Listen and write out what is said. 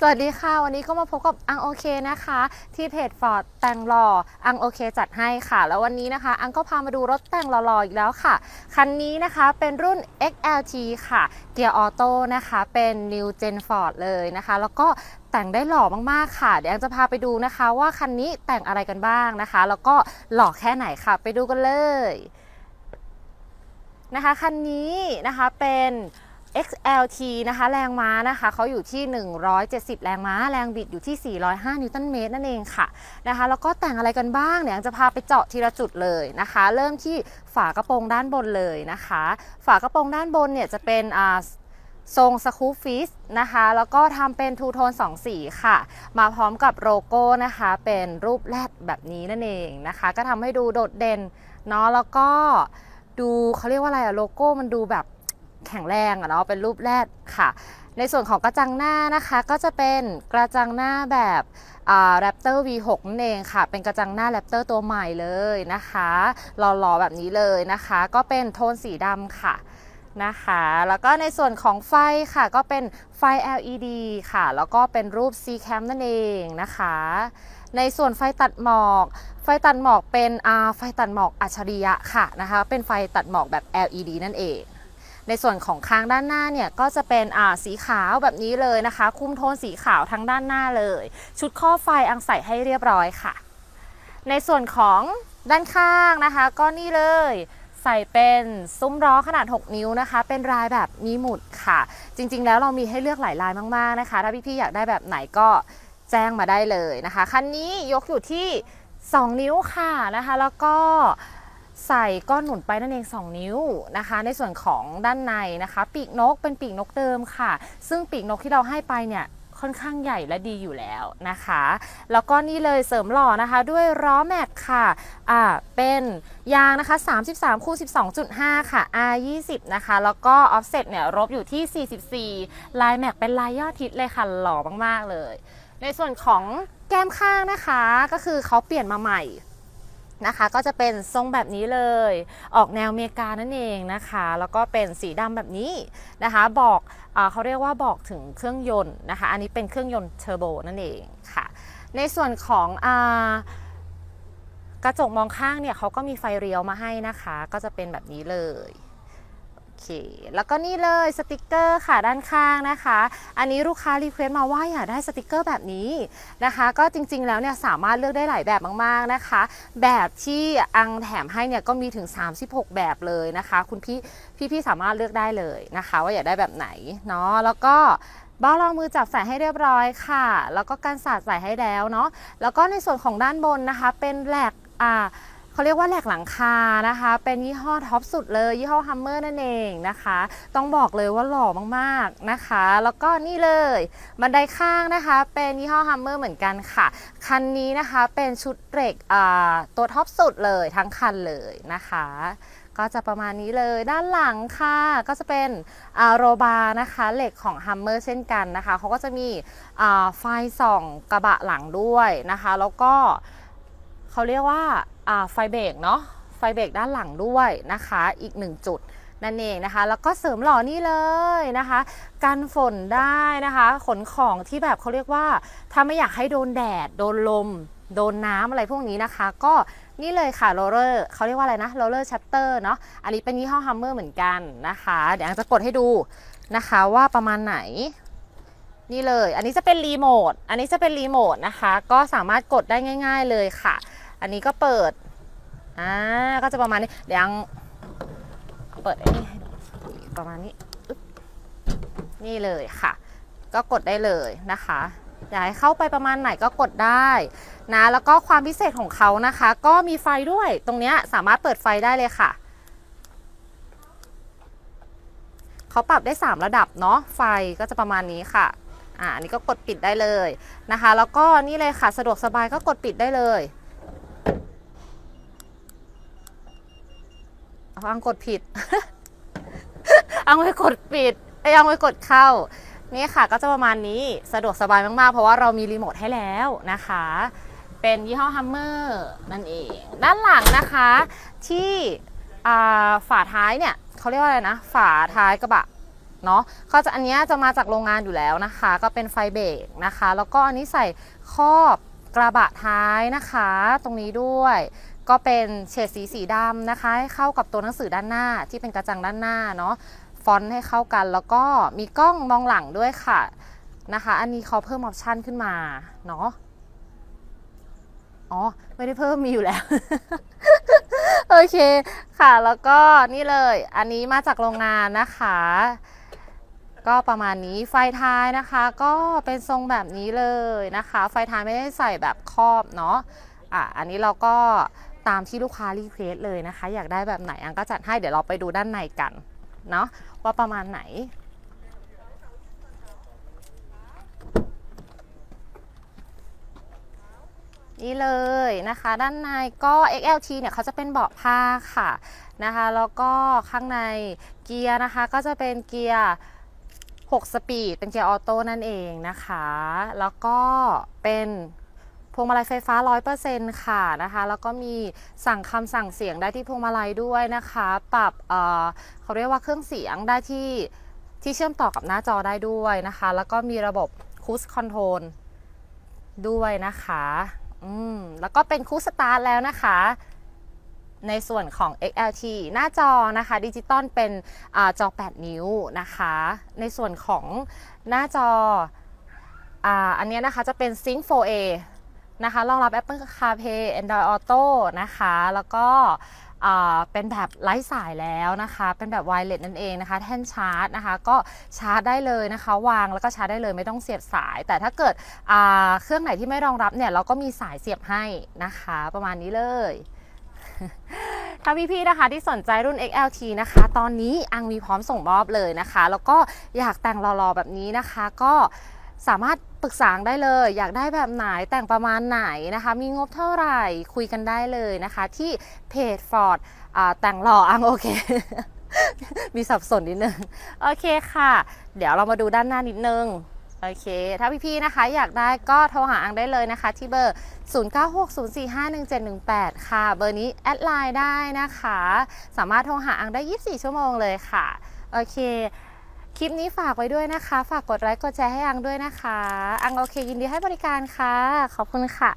สวัสดีค่ะ วันนี้ก็มาพบกับอังโอเคนะคะ ที่เพจฟอร์ดแต่งหล่ออังโอเคจัดให้ค่ะ แล้ววันนี้นะคะ อังก็พามาดูรถแต่งหล่อๆอีกแล้วค่ะ คันนี้นะคะเป็นรุ่น XLT ค่ะ เกียร์ออโต้นะคะ เป็น New Gen Ford เลยนะคะ แล้วก็แต่งได้หล่อมากๆค่ะ เดี๋ยวอังจะพาไปดูนะคะว่าคันนี้แต่งอะไรกันบ้างนะคะ แล้วก็หล่อแค่ไหนค่ะ ไปดูกันเลยนะคะคันนี้นะคะเป็น XLT นะคะแรงม้านะคะเขาอยู่ที่ 170 แรงม้า แรงบิดอยู่ที่ 405 นิวตันเมตรนั่นเองค่ะนะคะแล้วก็แต่งอะไรกันบ้างเนี่ยจะพาไปเจาะทีละจุดเลยนะคะ เริ่มที่ฝากระโปรงด้านบนเลยนะคะ ฝากระโปรงด้านบนเนี่ยจะเป็นอ่าทรงสคูปฟิสนะคะ แล้วก็ทำเป็นทูโทน2 สีค่ะ มาพร้อมกับโลโก้นะคะ เป็นรูปแรดแบบนี้นั่นเองนะคะ ก็ทำให้ดูโดดเด่นเนาะแล้วก็ดูเขาเรียกว่าอะไรอะโลโก้มันดูแบบ แข็งแรงอะเนาะเป็นรูปแรดค่ะ ในส่วนของกระจังหน้านะคะก็จะเป็นกระจังหน้าแบบแรปเตอร์ V6 นั่นเองค่ะ เป็นกระจังหน้าแรปเตอร์ตัวใหม่เลยนะคะหล่อๆแบบนี้เลยนะคะ ก็เป็นโทนสีดำค่ะนะคะแล้วก็ในส่วนของไฟค่ะก็เป็นไฟ LED ค่ะ แล้วก็เป็นรูป C cam นั่นเองนะคะ ในส่วนไฟตัดหมอก ไฟตัดหมอกเป็นไฟตัดหมอกอัจฉริยะค่ะนะคะ เป็นไฟตัดหมอกแบบ LED นั่นเอง ในส่วนของคางด้านหน้าเนี่ยก็จะเป็นอ่าสีขาวแบบนี้เลยนะคะ คุ้มโทนสีขาวทั้งด้านหน้าเลย ชุดข้อไฟอังใส่ให้เรียบร้อยค่ะ ในส่วนของด้านข้างนะคะ ก็นี่เลยใส่เป็นซุ้มล้อขนาด 6 นิ้วนะคะ เป็นลายแบบมีหมุดค่ะ จริง ๆ แล้วเรามีให้เลือกหลายลายมาก ๆ นะคะ ถ้าพี่ ๆ อยากได้แบบไหนก็แจ้งมาได้เลยนะคะ คันนี้ยกอยู่ที่ 2 นิ้วค่ะนะคะ แล้วก็ ใส่ก้อนหนุนไปนั่นเอง 2 นิ้วนะคะ ในส่วนของด้านในนะคะ ปีกนกเป็นปีกนกเดิมค่ะ ซึ่งปีกนกที่เราให้ไปเนี่ยค่อนข้างใหญ่และดีอยู่แล้วนะคะ แล้วก็นี่เลยเสริมหล่อนะคะด้วยล้อแม็กค่ะอ่าเป็นยางนะคะ 33คูณ12.5 ค่ะ R 20 นะคะ แล้วก็ออฟเซ็ตเนี่ยลบอยู่ที่ 44 ลายแม็กเป็นลายยอดทิศเลยค่ะ หล่อมากๆเลย ในส่วนของแก้มข้างนะคะ ก็คือเขาเปลี่ยนมาใหม่ นะคะ ก็จะเป็นทรงแบบนี้เลย ออกแนวเมกานั่นเองนะคะ แล้วก็เป็นสีดำแบบนี้นะคะ บอกอเขาเรียกว่าบอกถึงเครื่องยนต์นะคะ อันนี้เป็นเครื่องยนต์เทอร์โบนั่นเองค่ะ ในส่วนของอกระจกมองข้างเนี่ยเขาก็มีไฟเรียวมาให้นะคะ ก็จะเป็นแบบนี้เลย เค แล้วก็นี่เลยสติกเกอร์ค่ะด้านข้างนะคะ อันนี้ลูกค้ารีเควสต์มาว่าอยากได้สติกเกอร์แบบนี้นะคะ ก็จริงๆแล้วเนี่ยสามารถเลือกได้หลายแบบมากๆนะคะ แบบที่อังแถมให้เนี่ยก็มีถึง 36 แบบเลยนะคะ คุณพี่พี่ๆสามารถเลือกได้เลยนะคะ ว่าอยากได้แบบไหนเนาะแล้วก็บ้ารองมือจับใส่ให้เรียบร้อยค่ะ แล้วก็การสาดใส่ให้แล้วเนาะแล้วก็ในส่วนของด้านบนนะคะ เป็นแหลกอ่า เขาเรียกว่าแหลกหลังคานะคะ เป็นยี่ห้อท็อปสุดเลยยี่ห้อฮัมเมอร์นั่นเองนะคะ ต้องบอกเลยว่าหล่อมากๆนะคะ แล้วก็นี่เลยบันไดข้างนะคะ เป็นยี่ห้อฮัมเมอร์เหมือนกันค่ะ คันนี้นะคะเป็นชุดเหล็กตัวท็อปสุดเลยทั้งคันเลยนะคะก็จะประมาณนี้เลยด้านหลังค่ะ ก็จะเป็นโรบานะคะเหล็กของฮัมเมอร์เช่นกันนะคะเขาก็จะมีไฟส่องกระบะหลังด้วยนะคะ แล้วก็ เขาเรียกว่าไฟเบรกเนาะไฟเบรกด้านหลังด้วยนะคะ อีกหนึ่งจุดนั่นเองนะคะ แล้วก็เสริมหล่อนี่เลยนะคะกันฝนได้นะคะ ขนของที่แบบเขาเรียกว่า ถ้าไม่อยากให้โดนแดด โดนลม โดนน้ำอะไรพวกนี้นะคะ ก็นี่เลยค่ะโรลเลอร์เขาเรียกว่าอะไรนะโรลเลอร์ชัตเตอร์เนาะอันนี้เป็นยี่ห้อฮัมเมอร์เหมือนกันนะคะ เดี๋ยวจะกดให้ดูนะคะว่าประมาณไหน นี่เลย อันนี้จะเป็นรีโมทอันนี้จะเป็นรีโมทนะคะ ก็สามารถกดได้ง่าย ๆเลยค่ะ อันนี้ก็เปิด อ่า ก็จะประมาณนี้ เดี๋ยวงเปิดไอ้นี่ให้ดูประมาณนี้ นี่เลยค่ะ ก็กดได้เลยนะคะอยากให้เข้าไปประมาณไหนก็กดได้นะ แล้วก็ความพิเศษของเขานะคะ ก็มีไฟด้วย ตรงนี้สามารถเปิดไฟได้เลยค่ะ เขาปรับได้ 3 ระดับเนาะ ไฟก็จะประมาณนี้ค่ะ อ่านนี้ก็กดปิดได้เลยนะคะ แล้วก็นี่เลยค่ะ สะดวกสบายก็กดปิดได้เลย อังกดผิด อังไปกดปิดไอ้อังไปกดเข้า นี่ค่ะก็จะประมาณนี้สะดวกสบายมากๆ เพราะว่าเรามีรีโมทให้แล้วนะคะ เป็นยี่ห้อฮัมเมอร์นั่นเอง ด้านหลังนะคะ ที่ฝาท้ายเนี่ยเขาเรียกว่าอะไรนะ ฝาท้ายกระบะเนาะก็จะอันนี้จะมาจากโรงงานอยู่แล้วนะคะ ก็เป็นไฟเบรกนะคะ แล้วก็อันนี้ใส่ครอบกระบะท้ายนะคะ ตรงนี้ด้วย ก็เป็นเฉดสีสีดำนะคะให้เข้ากับตัวหนังสือด้านหน้าที่เป็นกระจังด้านหน้าเนาะฟอนต์ให้เข้ากันแล้วก็มีกล้องมองหลังด้วยค่ะนะคะ อันนี้เขาเพิ่มออปชันขึ้นมาเนาะอ๋อ ไม่ได้เพิ่มมีอยู่แล้ว โอเคค่ะแล้วก็นี่เลย อันนี้มาจากโรงงานนะคะ ก็ประมาณนี้ไฟท้ายนะคะ ก็เป็นทรงแบบนี้เลยนะคะ ไฟท้ายไม่ได้ใส่แบบครอบเนาะอะอันนี้เราก็ ตามที่ลูกค้ารีเควสเลยนะคะ อยากได้แบบไหนอังก็จัดให้เดี๋ยวเราไปดูด้านในกันเนาะว่าประมาณไหนนี่เลยนะคะ ด้านในก็ XLT เนี่ยเขาจะเป็นเบาะผ้าค่ะนะคะแล้วก็ข้างในเกียร์นะคะก็จะเป็นเกียร์ 6 สปีด เป็นเกียร์ออโต้นั่นเองนะคะ แล้วก็เป็น พวงมาลัยไฟฟ้า 100%ค่ะนะคะแล้วก็มีสั่งคำสั่งเสียงได้ที่พวงมาลัยด้วยนะคะ ปรับเเขาเรียกว่าเครื่องเสียงได้ที่ที่เชื่อมต่อกับหน้าจอได้ด้วยนะคะ แล้วก็มีระบบคูสคอนโทรลด้วยนะคะอืมแล้วก็เป็นคูสตาร์ทแล้วนะคะในส่วนของ XLT หน้าจอนะคะดิจิตอลเป็นอจอ 8 นิ้วนะคะ ในส่วนของหน้าจออ,าอันนี้นะคะจะเป็น Sync 4A นะคะรองรับ Apple CarPlay Android Auto นะคะ แล้วก็เป็นแบบไร้สายแล้วนะคะ เป็นแบบไวเลสนั่นเองนะคะ แท่นชาร์จนะคะ ก็ชาร์จได้เลยนะคะ วางแล้วก็ชาร์จได้เลยไม่ต้องเสียบสาย แต่ถ้าเกิดเครื่องไหนที่ไม่รองรับเนี่ยเราก็มีสายเสียบให้นะคะ ประมาณนี้เลยถ้าพี่ๆนะคะที่สนใจรุ่น XLT นะคะ ตอนนี้อังมีพร้อมส่งมอบเลยนะคะ แล้วก็อยากแต่งรอๆแบบนี้นะคะ ก็สามารถ ปรึกษาได้เลย อยากได้แบบไหนแต่งประมาณไหนนะคะ มีงบเท่าไหร่คุยกันได้เลยนะคะ ที่เพจ Ford อ่าแต่งหล่ออังโอเค มีสับสนนิดนึง โอเคค่ะ เดี๋ยวเรามาดูด้านหน้านิดนึงโอเค ถ้าพี่ๆ นะคะ อยากได้ก็โทรหาอังได้เลยนะคะ ที่เบอร์ 0960451718 ค่ะ เบอร์นี้แอดไลน์ได้นะคะ สามารถโทรหาอังได้ 24 ชั่วโมงเลยค่ะ โอเค คลิปนี้ฝากไว้ด้วยนะคะ ฝากกดไลค์กดแชร์ให้อังด้วยนะคะ อังโอเคยินดีให้บริการค่ะ ขอบคุณค่ะ